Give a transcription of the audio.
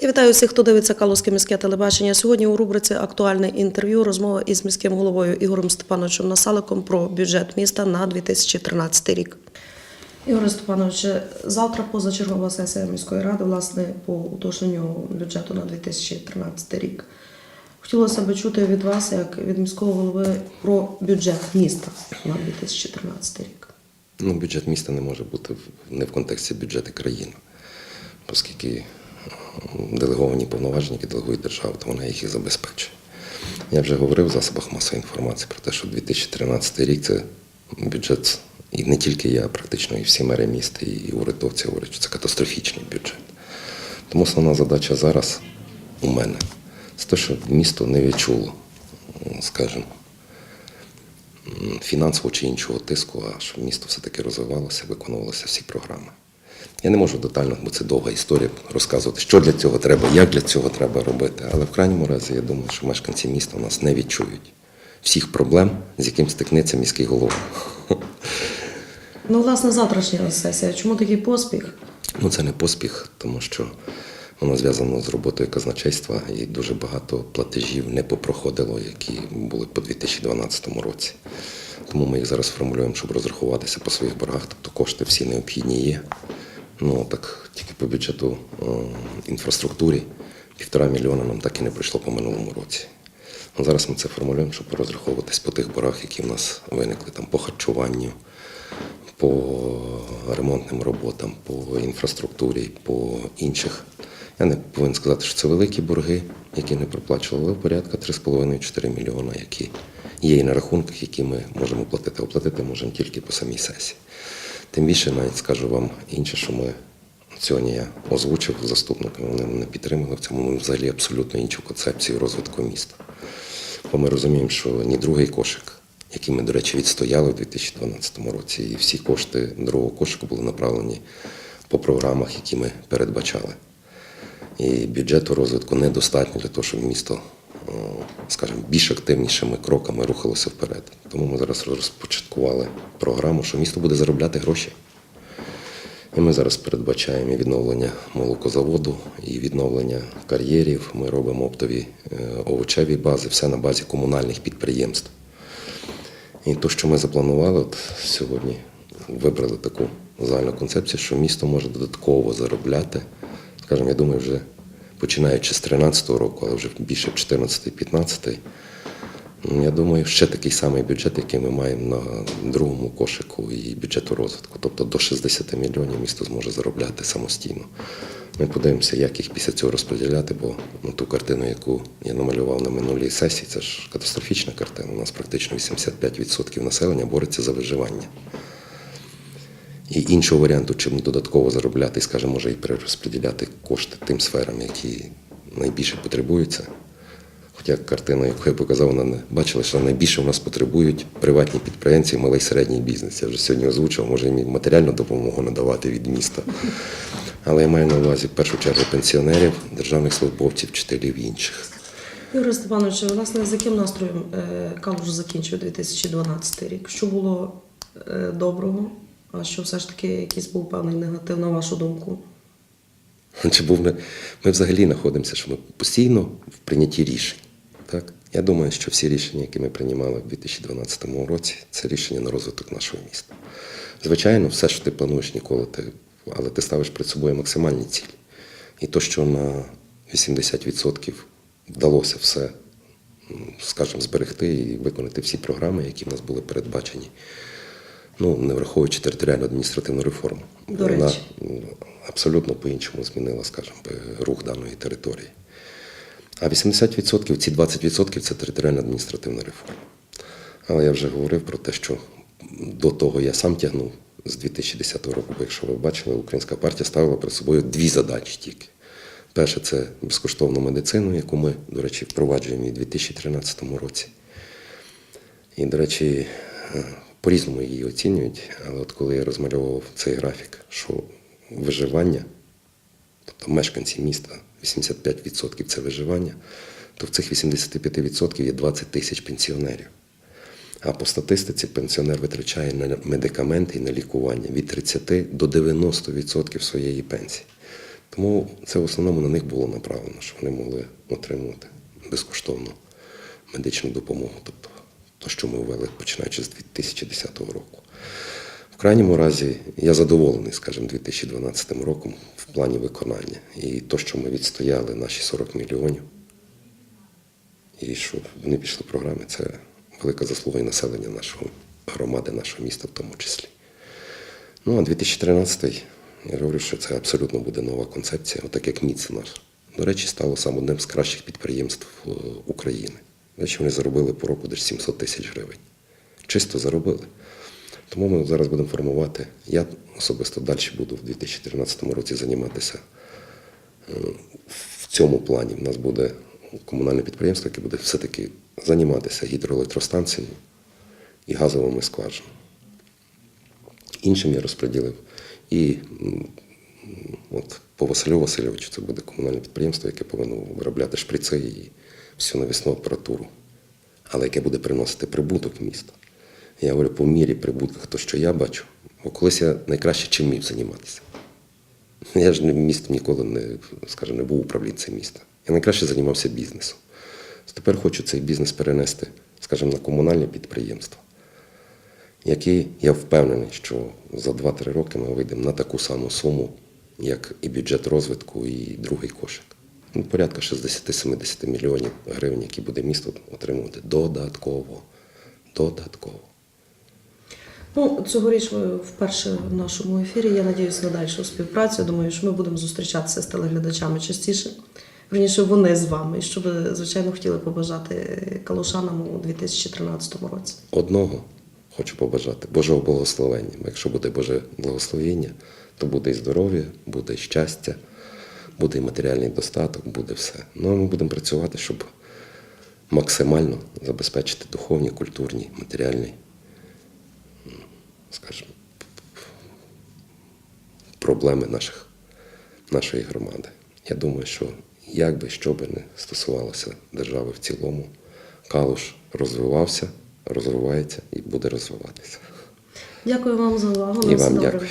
І вітаю всіх, хто дивиться Калузьке міське телебачення. Сьогодні у рубриці Актуальне інтерв'ю розмова із міським головою Ігорем Степановичем Насаликом про бюджет міста на 2013 рік. Ігоре Степановичу, завтра позачергова сесія міської ради, власне, по уточненню бюджету на 2013 рік. Хотілося б чути від вас, як від міського голови, про бюджет міста на 2013 рік. Ну, бюджет міста не може бути не в контексті бюджету країни, оскільки делеговані повноваження, які делегує держава, то вона їх і забезпечує. Я вже говорив в засобах масової інформації про те, що 2013 рік це бюджет, і не тільки я, практично і всі мери міста, і урядовці говорять, що це катастрофічний бюджет. Тому основна задача зараз у мене це те, щоб місто не відчуло, скажімо, фінансового чи іншого тиску, а щоб місто все-таки розвивалося, виконувалися всі програми. Я не можу детально, бо це довга історія, розказувати, що для цього треба, як для цього треба робити. Але в крайньому разі я думаю, що мешканці міста у нас не відчують всіх проблем, з яким стикнеться міський голова. Ну, власне, завтрашня сесія. Чому такий поспіх? Ну, це не поспіх, тому що воно зв'язано з роботою казначейства і дуже багато платежів не попроходило, які були по 2012 році. Тому ми їх зараз формулюємо, щоб розрахуватися по своїх боргах. Тобто кошти всі необхідні є. Ну так тільки по бюджету е, інфраструктурі півтора мільйона нам так і не прийшло по минулому році. Ну, зараз ми це формулюємо, щоб розраховуватись по тих боргах, які в нас виникли там по харчуванню, по ремонтним роботам, по інфраструктурі, по інших. Я не повинен сказати, що це великі борги, які не проплачували, але порядка 3,5-4 мільйона, які є і на рахунках, які ми можемо платити. Оплатити можемо тільки по самій сесії. Тим більше навіть скажу вам інше, що ми сьогодні я озвучив з заступниками, вони мене підтримали в цьому. Взагалі абсолютно іншу концепцію розвитку міста. Бо ми розуміємо, що ні другий кошик, який ми, до речі, відстояли у 2012 році, і всі кошти другого кошику були направлені по програмах, які ми передбачали. І бюджету розвитку недостатньо для того, щоб місто, скажімо, більш активнішими кроками рухалося вперед. Тому ми зараз розпочаткували програму, що місто буде заробляти гроші. І ми зараз передбачаємо і відновлення молокозаводу, і відновлення кар'єрів. Ми робимо оптові е, овочеві бази, все на базі комунальних підприємств. І те, що ми запланували, от сьогодні вибрали таку загальну концепцію, що місто може додатково заробляти. Скажімо, я думаю, вже починаючи з 2013 року, але вже більше в 2014-2015. Ну, Я думаю, ще такий самий бюджет, який ми маємо на другому кошику і бюджету розвитку. Тобто до 60 мільйонів місто зможе заробляти самостійно. Ми подивимося, як їх після цього розподіляти, бо ну, ту картину, яку я намалював на минулій сесії, це ж катастрофічна картина. У нас практично 85% населення бореться за виживання. І іншого варіанту, чим додатково заробляти, скажімо, може і перерозподіляти кошти тим сферам, які найбільше потребуються. Хоча картина, яку я показав, вона не бачила, що найбільше у нас потребують приватні підприємці, малий і середній бізнес. Я вже сьогодні озвучив, може їм матеріальну допомогу надавати від міста. Але я маю на увазі в першу чергу пенсіонерів, державних службовців, вчителів і інших. Ігор Степанович, власне, з яким настроєм е, Калуш закінчив 2012 рік? Що було е, доброго, а що все ж таки якийсь був певний негатив, на вашу думку? Чи був не... Ми взагалі знаходимося, що ми постійно в прийнятті рішень. Так? Я думаю, що всі рішення, які ми приймали в 2012 році, це рішення на розвиток нашого міста. Звичайно, все, що ти плануєш ніколи, ти... але ти ставиш перед собою максимальні цілі. І то, що на 80% вдалося все, скажімо, зберегти і виконати всі програми, які в нас були передбачені, ну, не враховуючи територіальну адміністративну реформу. До Вона речі. м, абсолютно по-іншому змінила, скажімо, рух даної території. А 80%, ці 20% це територіальна адміністративна реформа. Але я вже говорив про те, що до того я сам тягнув з 2010 року, бо якщо ви бачили, українська партія ставила перед собою дві задачі тільки. Перше це безкоштовну медицину, яку ми, до речі, впроваджуємо і в 2013 році. І, до речі, по-різному її оцінюють, але от коли я розмальовував цей графік, що виживання, тобто мешканці міста 85% це виживання, то в цих 85% є 20 тисяч пенсіонерів. А по статистиці пенсіонер витрачає на медикаменти і на лікування від 30 до 90% своєї пенсії. Тому це в основному на них було направлено, щоб вони могли отримувати безкоштовну медичну допомогу, тобто те, що ми ввели починаючи з 2010 року. В крайньому разі я задоволений, скажімо, 2012 роком в плані виконання. І те, що ми відстояли наші 40 мільйонів, і що вони пішли програми, це велика заслуга і населення нашого громади, нашого міста в тому числі. Ну, а 2013 я говорю, що це абсолютно буде нова концепція, отак як МІЦ наш. До речі, стало саме одним з кращих підприємств е, України. Речі, вони заробили по року десь 700 тисяч гривень. Чисто заробили. Тому ми зараз будемо формувати. Я особисто далі буду в 2013 році займатися е, в цьому плані. У нас буде комунальне підприємство, яке буде все-таки займатися гідроелектростанцією і газовими скважинами. Іншим я розподілив. І от по Василю Васильовичу це буде комунальне підприємство, яке повинно виробляти шприци і всю навісну апаратуру, але яке буде приносити прибуток в. Я говорю, по мірі прибутку, то, що я бачу, бо колись я найкраще чим міг займатися. Я ж не місто ніколи не, скажімо, не був управлінцем міста. Я найкраще займався бізнесом. Тепер хочу цей бізнес перенести, скажімо, на комунальне підприємство який я впевнений, що за 2-3 роки ми вийдемо на таку саму суму, як і бюджет розвитку, і другий кошик. Ну, порядка 60-70 мільйонів гривень, які буде місто отримувати додатково. Додатково. Ну, цьогоріч ви вперше в нашому ефірі. Я надіюся на дальшу співпрацю. Думаю, що ми будемо зустрічатися з телеглядачами частіше. Верніше, вони з вами, і що ви, звичайно, хотіли побажати калушанам у 2013 році. Одного хочу побажати Божого благословення. Якщо буде Боже благословення, то буде і здоров'я, буде і щастя, буде і матеріальний достаток, буде все. Ну а ми будемо працювати, щоб максимально забезпечити духовні, культурні, матеріальні, скажімо, проблеми наших, нашої громади. Я думаю, що як би що би не стосувалося держави в цілому, Калуш розвивався, розвивається і буде розвиватися. Дякую вам за увагу. І вам дякую.